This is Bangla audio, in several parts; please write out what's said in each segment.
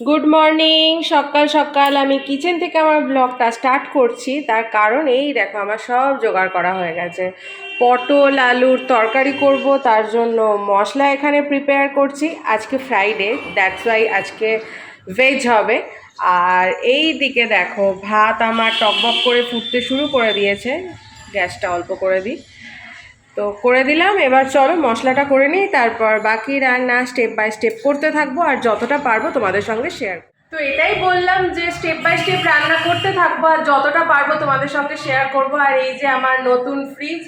গুড মর্নিং সকাল সকাল। আমি কিচেন থেকে আমার ব্লগটা স্টার্ট করছি। তার কারণ এই, দেখো, আমার সব জোগাড় করা হয়ে গেছে। পটল, আলুর তরকারি করব, তার জন্য মশলা এখানে প্রিপেয়ার করছি। আজকে ফ্রাইডে দ্যাটস ওয়াই আজকে ভেজ হবে। আর এই দিকে দেখো, ভাত আমার টকবক করে ফুটতে শুরু করে দিয়েছে। গ্যাসটা অল্প করে দিই। তো করে দিলাম। এবার চলো মশলাটা করে নিই, তারপর বাকি রান্না স্টেপ বাই স্টেপ করতে থাকব আর যতটা পারব তোমাদের সঙ্গে শেয়ার তো এটাই বললাম যে স্টেপ বাই স্টেপ রান্না করতে থাকব আর যতটা পারব তোমাদের সঙ্গে শেয়ার করব। আর এই যে আমার নতুন ফ্রিজ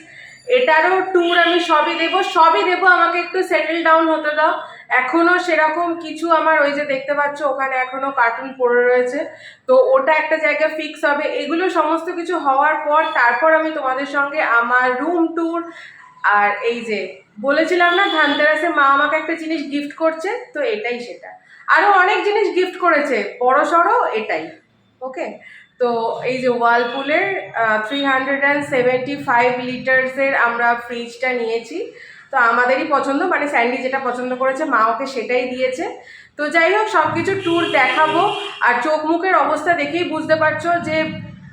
এটারও ট্যুর আমি সবই দেবো সবই দেবো। আমাকে একটু সেটেল ডাউন হতে দাও। এখনও সেরকম কিছু আমার ওই যে দেখতে পাচ্ছ, ওখানে এখনও কার্টুন পড়ে রয়েছে। তো ওটা একটা জায়গা ফিক্স হবে। এগুলো সমস্ত কিছু হওয়ার পর তারপর আমি তোমাদের সঙ্গে আমার রুম ট্যুর আর এই যে, বলেছিলাম না ধানতেরাসে মা আমাকে একটা জিনিস গিফট করছে, তো এটাই সেটা। আরও অনেক জিনিস গিফট করেছে, বড় সড়ো এটাই ওকে তো এই যে ওয়ালপুলের three hundred and seventy five লিটার্সের আমরা ফ্রিজটা নিয়েছি। তো আমাদেরই পছন্দ মানে স্যান্ডি যেটা পছন্দ করেছে, মা ওকে সেটাই দিয়েছে। তো যাই হোক সব কিছু ট্যুর দেখাবো, আর চোখ মুখের অবস্থা দেখেই বুঝতে পারছ যে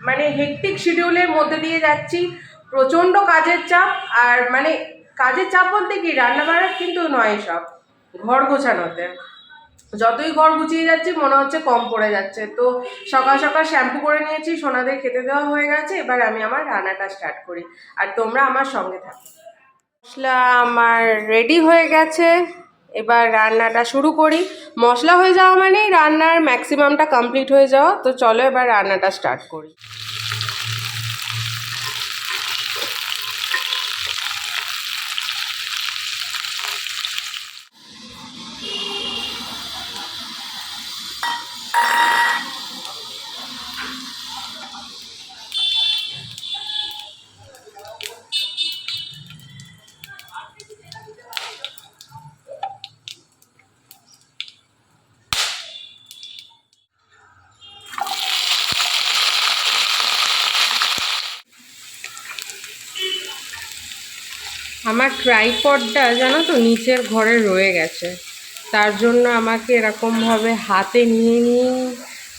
মানে হেকটিক শিডিউলের মধ্যে দিয়ে যাচ্ছি। প্রচণ্ড কাজের চাপ আর মানে কাজের চাপ বলতে কি রান্না বান্নার কিন্তু নয় সব, ঘর গোছানোতে। যতই ঘর গুছিয়ে যাচ্ছি, মনে হচ্ছে কম পড়ে যাচ্ছে। তো সকাল সকাল শ্যাম্পু করে নিয়েছি, সোনাদের খেতে দেওয়া হয়ে গেছে, এবার আমি আমার রান্নাটা স্টার্ট করি। আর তোমরা আমার সঙ্গে থাকো। মশলা আমার রেডি হয়ে গেছে, এবার রান্নাটা শুরু করি। মশলা হয়ে যাওয়া মানেই রান্নার ম্যাক্সিমামটা কমপ্লিট হয়ে যাওয়া, তো চলো এবার রান্নাটা স্টার্ট করি। আমার ট্রাইপডটা জানো তো নিচের ঘরে রয়ে গেছে। তার জন্য আমাকে এরকমভাবে হাতে নিয়ে নিয়ে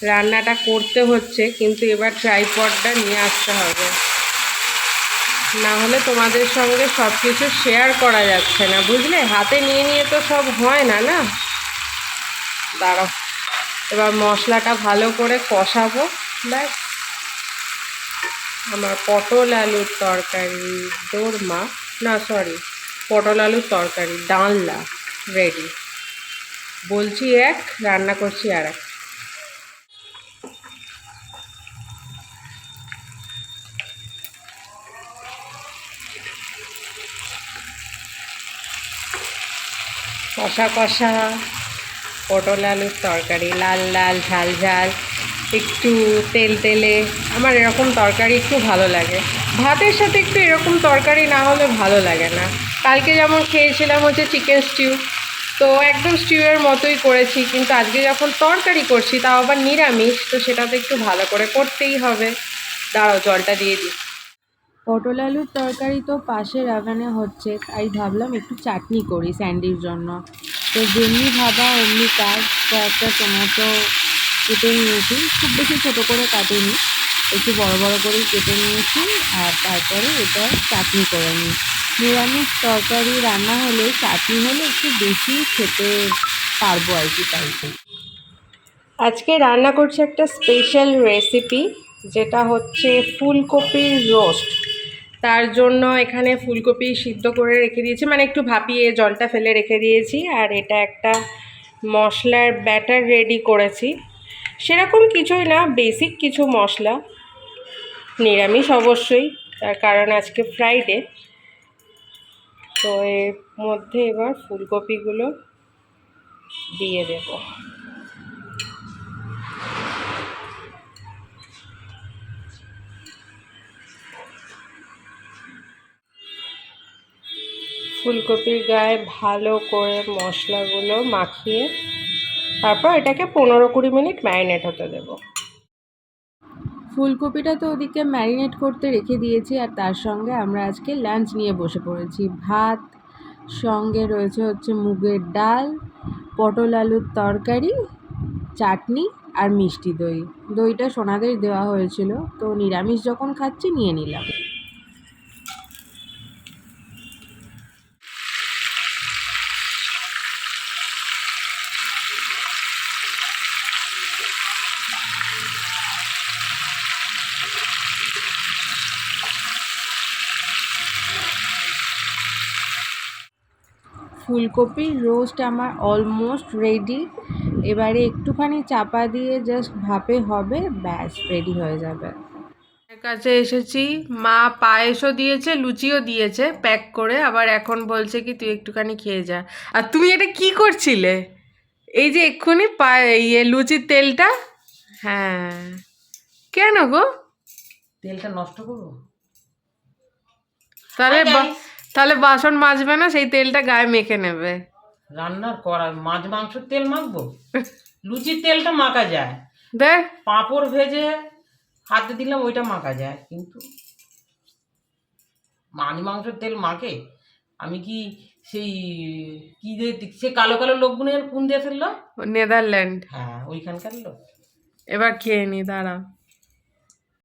রান্নাটা করতে হচ্ছে, কিন্তু এবার ট্রাইপডটা নিয়ে আসতে হবে। না হলে তোমাদের সঙ্গে সব কিছু শেয়ার করা যাচ্ছে না, বুঝলে? হাতে নিয়ে নিয়ে তো সব হয় না না? দাঁড়াও, এবার মশলাটা ভালো করে কষাবো, ব্যাস। আমার পটল আলুর তরকারি, দোরমা। না সরি পটল আলুর তরকারি, ডালনা রেডি বলছি এক, রান্না করছি আর এক। কষা কষা পটল আলুর তরকারি, লাল লাল, ঝাল ঝাল। একটু তেল তেলে। আমার এরকম তরকারি একটু ভালো লাগে। ভাতের সাথে একটু এরকম তরকারি না হলে ভালো লাগে না। কালকে যেমন খেয়েছিলাম হচ্ছে চিকেন স্টিউ তো একদম স্টিউয়ের মতোই করেছি, কিন্তু আজকে যখন তরকারি করছি, তাও আবার নিরামিষ, তো সেটা তো একটু ভালো করে করতেই হবে। দাঁড়াও, জলটা দিয়ে দিই। পটল আলুর তরকারি তো পাশের আগানে হচ্ছে, তাই ভাবলাম একটু চাটনি করি স্যান্ডির জন্য। তো যেমনি ভাবা, অমনি কাজ কয়েকটা টমেটো কেটে নিয়েছি। খুব বেশি ছোটো করে কাটিনি, একটু বড় বড় করে কেটে নিয়েছি আর তারপরে এটা চাটনি করে নিই। নিরামিষ তরকারি রান্না হলে চাটনি হলে একটু বেশি খেতে পারব আর কি তাই আজকে রান্না করছি একটা স্পেশাল রেসিপি যেটা হচ্ছে ফুলকপির রোস্ট তার জন্য এখানে ফুলকপি সিদ্ধ করে রেখে দিয়েছি মানে একটু ভাপিয়ে জলটা ফেলে রেখে দিয়েছি। আর এটা একটা মশলার ব্যাটার রেডি করেছি। সেরকম কিছুই না বেসিক কিছু মশলা। নিরামিষ অবশ্যই, তার কারণ আজকে ফ্রাইডে তো এর মধ্যে এবার ফুলকপিগুলো দিয়ে দেবো। ফুলকপির গায়ে ভালো করে মশলাগুলো মাখিয়ে তারপর এটাকে পনেরো কুড়ি মিনিট ম্যারিনেট হতে দেবো। ফুলকপিটা তো ওদিকে ম্যারিনেট করতে রেখে দিয়েছি আর তার সঙ্গে আমরা আজকে লাঞ্চ নিয়ে বসে পড়েছি। ভাত, সঙ্গে রয়েছে হচ্ছে মুগের ডাল, পটল আলুর তরকারি, চাটনি আর মিষ্টি দই। দইটা সোনাদের দেওয়া হয়েছিল, তো নিরামিষ যখন খাচ্ছি নিয়ে নিলাম। ফুলকপির রোস্ট আমার অলমোস্ট রেডি এবারে একটুখানি চাপা দিয়ে জাস্ট ভাপে হবে ব্যাস রেডি হয়ে যাবে। কাছে এসেছি। মা পায়েসও দিয়েছে লুচিও দিয়েছে প্যাক করে। আবার এখন বলছে কি তুই একটুখানি খেয়ে যা। আর তুমি এটা কি করছিলে? এই যে এক্ষুনি পায়ে ইয়ে লুচির তেলটা? হ্যাঁ। কেন গো? তেলটা নষ্ট করব? তাহলে তাহলে বাসন মাজবে না সেই তেলটা গায়ে মেখে নেবে। রান্নার করা মাছ মাংসের তেল মাখবো? লুচির তেলটা মাখা যায়। দেখ। পাঁপড় ভেজে হাতে দিলাম ওইটা মাখা যায়। কিন্তু মাছ মাংসের তেল মাখে? আমি কি সেই কি যে সে কালো কালো লোকগুলো কোন দেশের লোক নেদারল্যান্ড। হ্যাঁ ওইখানকার লোক। এবার খেয়ে নি দাঁড়া।